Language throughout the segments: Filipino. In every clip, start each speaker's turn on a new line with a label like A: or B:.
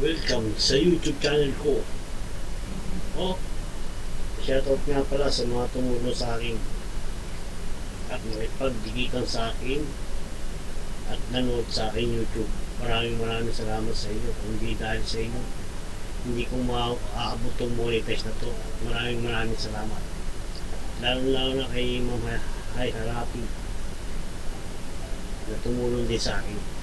A: Welcome sa YouTube channel ko. Oh, shoutout nga pala sa mga tumulong sa akin at nakipagdigitan sa akin at nanood sa akin YouTube. Maraming maraming salamat sa inyo. Kung hindi dahil sa inyo, hindi ko maaabot itong monetize na to. Maraming maraming salamat. Lalo lalo na kay Ma'am Hay Harapi na tumulong din sa akin.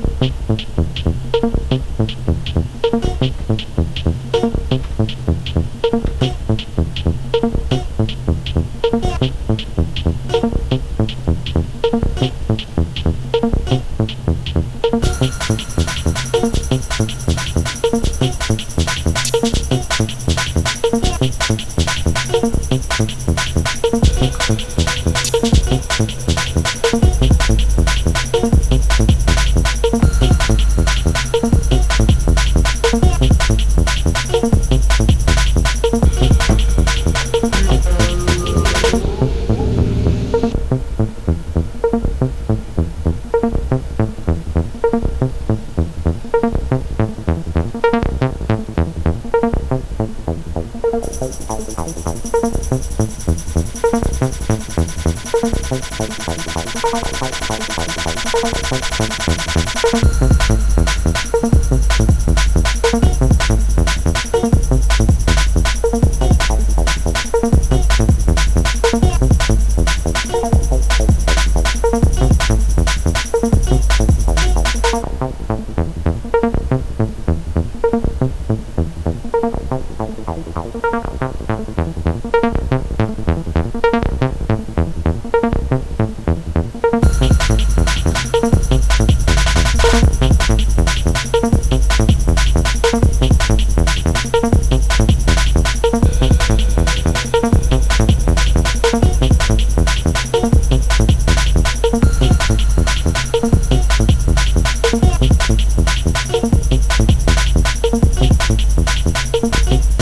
B: Thank you. Thank you. Thank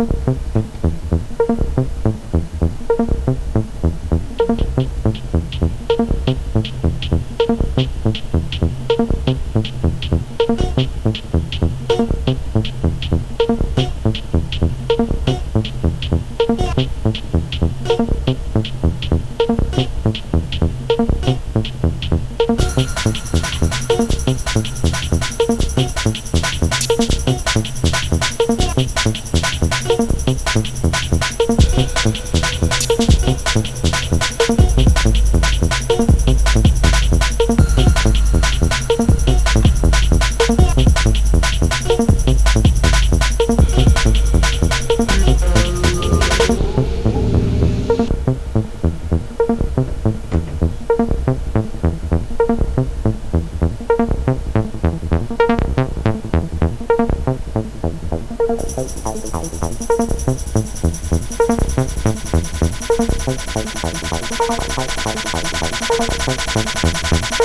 B: Thank you.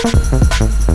C: Thank you.